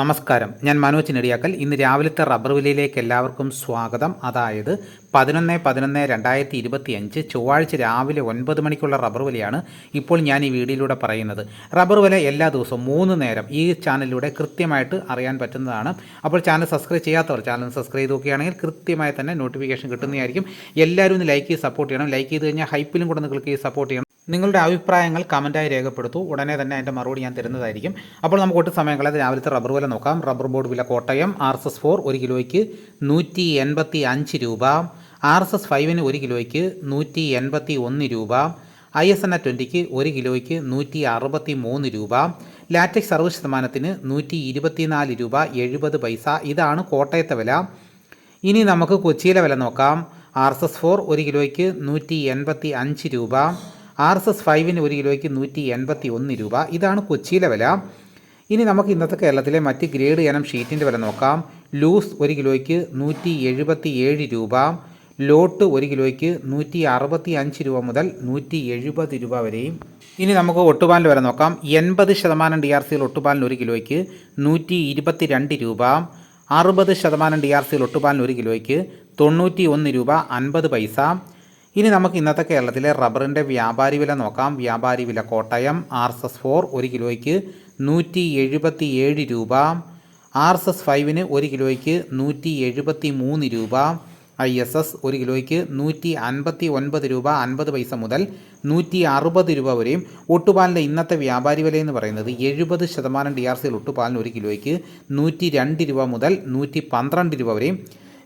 നമസ്കാരം. ഞാൻ മനോജ് നെടിയാക്കൽ. ഇന്ന് രാവിലത്തെ റബ്ബർ വിലയിലേക്ക് എല്ലാവർക്കും സ്വാഗതം. അതായത് പതിനൊന്ന് പതിനൊന്ന് രണ്ടായിരത്തി ഇരുപത്തി അഞ്ച് ചൊവ്വാഴ്ച രാവിലെ ഒൻപത് മണിക്കുള്ള റബ്ബർ വിലയാണ് ഇപ്പോൾ ഞാൻ ഈ വീഡിയോയിലൂടെ പറയുന്നത്. റബ്ബർ വില എല്ലാ ദിവസവും മൂന്ന് നേരം ഈ ചാനലിലൂടെ കൃത്യമായിട്ട് അറിയാൻ പറ്റുന്നതാണ്. അപ്പോൾ ചാനൽ സബ്സ്ക്രൈബ് ചെയ്യാത്തവർ ചാനൽ സബ്സ്ക്രൈബ് ചെയ്ത് നോക്കുകയാണെങ്കിൽ കൃത്യമായി തന്നെ നോട്ടിഫിക്കേഷൻ കിട്ടുന്നതായിരിക്കും. എല്ലാവരും ഒന്ന് ലൈക്ക് ചെയ്ത് സപ്പോർട്ട് ചെയ്യണം. ലൈക്ക് ചെയ്ത് കഴിഞ്ഞാൽ ഹൈപ്പിലും കൂടെ നിങ്ങൾക്ക് ഈ സപ്പോർട്ട് ചെയ്യണം. നിങ്ങളുടെ അഭിപ്രായങ്ങൾ കമന്റായി രേഖപ്പെടുത്തൂ. ഉടനെ തന്നെ അതിന്റെ മറുപടി ഞാൻ തരുന്നതായിരിക്കും. അപ്പോൾ നമുക്ക് ഒട്ടും സമയം രാവിലത്തെ റബ്ബർ വില നോക്കാം. റബ്ബർ ബോർഡ് വില Kottayam. R S S four ഒരു കിലോയ്ക്ക് നൂറ്റി എൺപത്തി അഞ്ച് രൂപ ആർ എസ് എസ് ഫൈവിന് ഒരു കിലോയ്ക്ക് നൂറ്റി എൺപത്തി ഒന്ന് രൂപ. ഐ എസ് എൻ എ ട്വന്റിക്ക് ഒരു കിലോയ്ക്ക് നൂറ്റി അറുപത്തി മൂന്ന് രൂപ. ലാറ്റക്സ് അറുപത് ശതമാനത്തിന് നൂറ്റി ഇരുപത്തിനാല് രൂപ എഴുപത് പൈസ. ഇതാണ് കോട്ടയത്തെ വില. ഇനി നമുക്ക് കൊച്ചിയിലെ വില നോക്കാം. ആർ എസ് എസ് ഫോർ ഒരു കിലോയ്ക്ക് നൂറ്റി എൺപത്തി അഞ്ച് രൂപ. ആർ എസ് എസ് ഫൈവിന് ഒരു കിലോയ്ക്ക് നൂറ്റി എൺപത്തി ഒന്ന് രൂപ. ഇതാണ് കൊച്ചിയിലെ വില. ഇനി നമുക്ക് ഇന്നത്തെ കേരളത്തിലെ മറ്റ് ഗ്രേഡ് ഇനം ഷീറ്റിന്റെ വില നോക്കാം. ലൂസ് ഒരു കിലോയ്ക്ക് നൂറ്റി എഴുപത്തി ഏഴ് രൂപ. ലോട്ട് ഒരു കിലോയ്ക്ക് നൂറ്റി അറുപത്തി അഞ്ച് രൂപ മുതൽ നൂറ്റി എഴുപത് രൂപ വരെയും. ഇനി നമുക്ക് ഒട്ടുപാലിന്റെ വില നോക്കാം. എൺപത് ശതമാനം ഡി ആർ സിയിൽ ഒട്ടുപാലിന് ഒരു കിലോയ്ക്ക് നൂറ്റി ഇരുപത്തി രണ്ട് രൂപ. അറുപത് ശതമാനം ഡി ആർ സിയിൽ ഒട്ടുപാലിന് ഒരു കിലോയ്ക്ക് തൊണ്ണൂറ്റി ഒന്ന് രൂപ അൻപത് പൈസ. ഇനി നമുക്ക് ഇന്നത്തെ കേരളത്തിലെ റബ്ബറിന്റെ വ്യാപാരി വില നോക്കാം. വ്യാപാരി വില Kottayam R S S four ഒരു കിലോയ്ക്ക് നൂറ്റി എഴുപത്തി ഏഴ് രൂപ. ആർ എസ് എസ് ഫൈവിന് ഒരു കിലോയ്ക്ക് നൂറ്റി എഴുപത്തി മൂന്ന് രൂപ. ഐ എസ് എസ് ഒരു കിലോയ്ക്ക് നൂറ്റി അൻപത്തി ഒൻപത് രൂപ അൻപത് പൈസ മുതൽ നൂറ്റി അറുപത് രൂപ വരെയും ഒട്ടുപാലിന്റെ ഇന്നത്തെ വ്യാപാരി വില എന്ന് പറയുന്നത് എഴുപത് ശതമാനം ഡി ആർ സിയിൽ ഒട്ടുപാലിന് ഒരു കിലോയ്ക്ക് നൂറ്റി രണ്ട് രൂപ മുതൽ നൂറ്റി പന്ത്രണ്ട് രൂപ വരെയും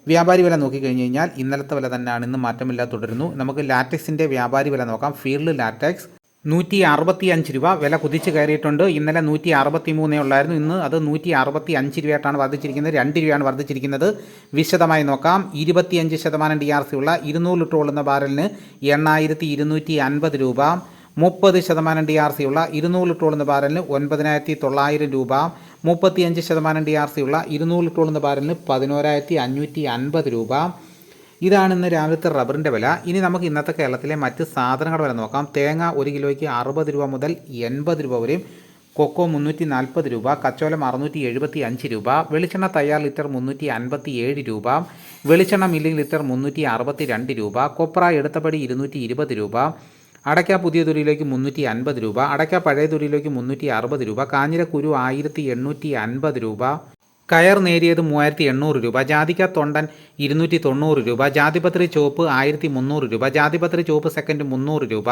വ്യാപാരി വില നോക്കിക്കഴിഞ്ഞ് കഴിഞ്ഞാൽ ഇന്നലത്തെ വില തന്നെയാണ് ഇന്ന് മാറ്റമില്ലാതെ തുടരുന്നു. നമുക്ക് ലാറ്റക്സിന്റെ വ്യാപാരി വില നോക്കാം. ഫീൽഡ് ലാറ്റക്സ് നൂറ്റി അറുപത്തി അഞ്ച് രൂപ. വില കുതിച്ച് കയറിയിട്ടുണ്ട്. ഇന്നലെ നൂറ്റി അറുപത്തി മൂന്നേ ഉള്ളായിരുന്നു. ഇന്ന് അത് നൂറ്റി അറുപത്തി അഞ്ച് രൂപയായിട്ടാണ് വർദ്ധിച്ചിരിക്കുന്നത്. രണ്ട് രൂപയാണ് വർദ്ധിച്ചിരിക്കുന്നത്. വിശദമായി നോക്കാം. ഇരുപത്തിയഞ്ച് ശതമാനം ഡി ആർ സി ഉള്ള ഇരുന്നൂറ് ലിറ്റർ ഉള്ളുന്ന ബാരലിന് എണ്ണായിരത്തി ഇരുന്നൂറ്റി അൻപത് രൂപ. മുപ്പത് ശതമാനം ഡി ആർ സി ഉള്ള ഇരുന്നൂറ് ലിറ്റർ കൊള്ളുന്ന ബാരലിന് ഒൻപതിനായിരത്തി തൊള്ളായിരം രൂപ മുപ്പത്തിയഞ്ച് ശതമാനം ഡി ആർ സി ഉള്ള ഇരുന്നൂറ് ലിറ്റർ കൊള്ളുന്ന ബാരലിന് പതിനോരായിരത്തി അഞ്ഞൂറ്റി അൻപത് രൂപ. ഇതാണ് ഇന്ന് രാവിലത്തെ റബ്ബറിന്റെ വില. ഇനി നമുക്ക് ഇന്നത്തെ കേരളത്തിലെ മറ്റ് സാധനങ്ങളുടെ വില നോക്കാം. തേങ്ങ ഒരു കിലോയ്ക്ക് അറുപത് രൂപ മുതൽ എൺപത് രൂപ വരെയും കൊക്കോ മുന്നൂറ്റി നാൽപ്പത് രൂപ കച്ചോലം അറുന്നൂറ്റി എഴുപത്തി അഞ്ച് രൂപ വെളിച്ചെണ്ണ തയ്യാർ ലിറ്റർ മുന്നൂറ്റി അൻപത്തി ഏഴ് രൂപ വെളിച്ചെണ്ണ മില്ലിംഗ് ലിറ്റർ മുന്നൂറ്റി അറുപത്തി രണ്ട് രൂപ കൊപ്ര എടുത്തപടി ഇരുന്നൂറ്റി ഇരുപത് രൂപ അടയ്ക്ക പുതിയ തുരിയിലേക്ക് മുന്നൂറ്റി അൻപത് രൂപ അടയ്ക്ക പഴയ തുരിയിലേക്ക് മുന്നൂറ്റി അറുപത് രൂപ കാഞ്ഞിരക്കുരു ആയിരത്തി എണ്ണൂറ്റി അൻപത് രൂപ കയർ നേരിയത് മൂവായിരത്തി എണ്ണൂറ് രൂപ ജാതിക്ക തൊണ്ടൻ ഇരുന്നൂറ്റി തൊണ്ണൂറ് രൂപ ജാതിപത്രി ചുവപ്പ് ആയിരത്തി മുന്നൂറ് രൂപ ജാതിപത്രി ചുവപ്പ് സെക്കൻഡ് മുന്നൂറ് രൂപ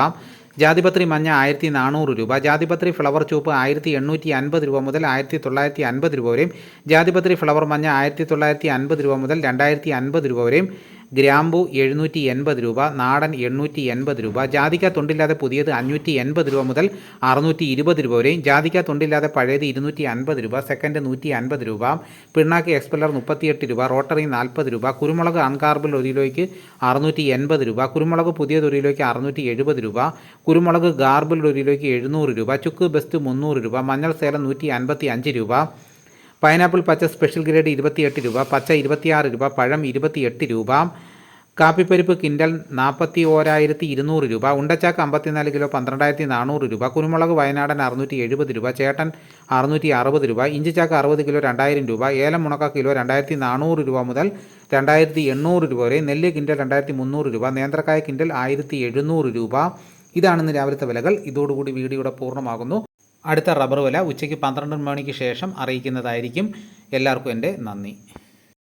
ജാതിപത്രി മഞ്ഞ ആയിരത്തി നാനൂറ് രൂപ ജാതിപത്രി ഫ്ലവർ ചുവപ്പ് ആയിരത്തി എണ്ണൂറ്റി അൻപത് രൂപ മുതൽ ആയിരത്തി തൊള്ളായിരത്തി അൻപത് രൂപ വരെയും ജാതിപത്രി ഫ്ലവർ മഞ്ഞ ആയിരത്തി തൊള്ളായിരത്തി അൻപത് രൂപ മുതൽ രണ്ടായിരത്തി അൻപത് രൂപ വരെയും ഗ്രാമ്പു എഴുന്നൂറ്റി എൺപത് രൂപ നാടൻ എണ്ണൂറ്റി എൺപത് രൂപ ജാതിക്ക തൊണ്ടില്ലാതെ പുതിയത് അഞ്ഞൂറ്റി എൺപത് രൂപ മുതൽ അറുന്നൂറ്റി ഇരുപത് രൂപ വരെയും ജാതിക്ക തൊണ്ടില്ലാതെ പഴയത് ഇരുന്നൂറ്റി അൻപത് രൂപ സെക്കൻഡ് നൂറ്റി അൻപത് രൂപ പിണ്ണാക്ക് എക്സ്പെല്ലർ മുപ്പത്തിയെട്ട് രൂപ റോട്ടറി നാൽപ്പത് രൂപ കുരുമുളക് അൺകാർബിൾ ഒരു കിലോയ്ക്ക് അറുന്നൂറ്റി എൺപത് രൂപ കുരുമുളക് പുതിയത് ഒരു കിലോയ്ക്ക് അറുന്നൂറ്റി എഴുപത് രൂപ കുരുമുളക് ഗാർബിൾ ഒരു കിലോയ്ക്ക് എഴുന്നൂറ് രൂപ ചുക്ക് ബെസ്റ്റ് മുന്നൂറ് രൂപ മഞ്ഞൾ സേലം നൂറ്റി അൻപത്തി അഞ്ച് രൂപ പൈനാപ്പിൾ പച്ച സ്പെഷ്യൽ ഗ്രേഡ് ഇരുപത്തിയെട്ട് രൂപ പച്ച ഇരുപത്തിയാറ് രൂപ പഴം ഇരുപത്തിയെട്ട് രൂപ കാപ്പിപ്പരിപ്പ് കിൻഡൽ നാൽപ്പത്തി ഓരായിരത്തി ഇരുന്നൂറ് രൂപ ഉണ്ടച്ചാക്ക് അമ്പത്തിനാല് കിലോ പന്ത്രണ്ടായിരത്തി നാനൂറ് രൂപ കുരുമുളക് വയനാടൻ അറുന്നൂറ്റി എഴുപത് രൂപ ചേട്ടൻ അറുന്നൂറ്റി അറുപത് രൂപ ഇഞ്ചിച്ചാക്ക് അറുപത് കിലോ രണ്ടായിരം രൂപ ഏലം മുണക്ക കിലോ രണ്ടായിരത്തി നാനൂറ് രൂപ മുതൽ രണ്ടായിരത്തി എണ്ണൂറ് രൂപ വരെ നെല്ല് കിൻഡൽ രണ്ടായിരത്തി മുന്നൂറ് രൂപ നേന്ത്രക്കായ കിൻഡൽ ആയിരത്തി എഴുന്നൂറ് രൂപ. ഇതാണ് ഇന്ന് രാവിലത്തെ വിലകൾ. ഇതോടുകൂടി വീഡിയോയുടെ പൂർണമാകുന്നു. അടുത്ത റബ്ബർ വില ഉച്ചയ്ക്ക് പന്ത്രണ്ട് മണിക്ക് ശേഷം അറിയിക്കുന്നതായിരിക്കും. എല്ലാവർക്കും എന്റെ നന്ദി.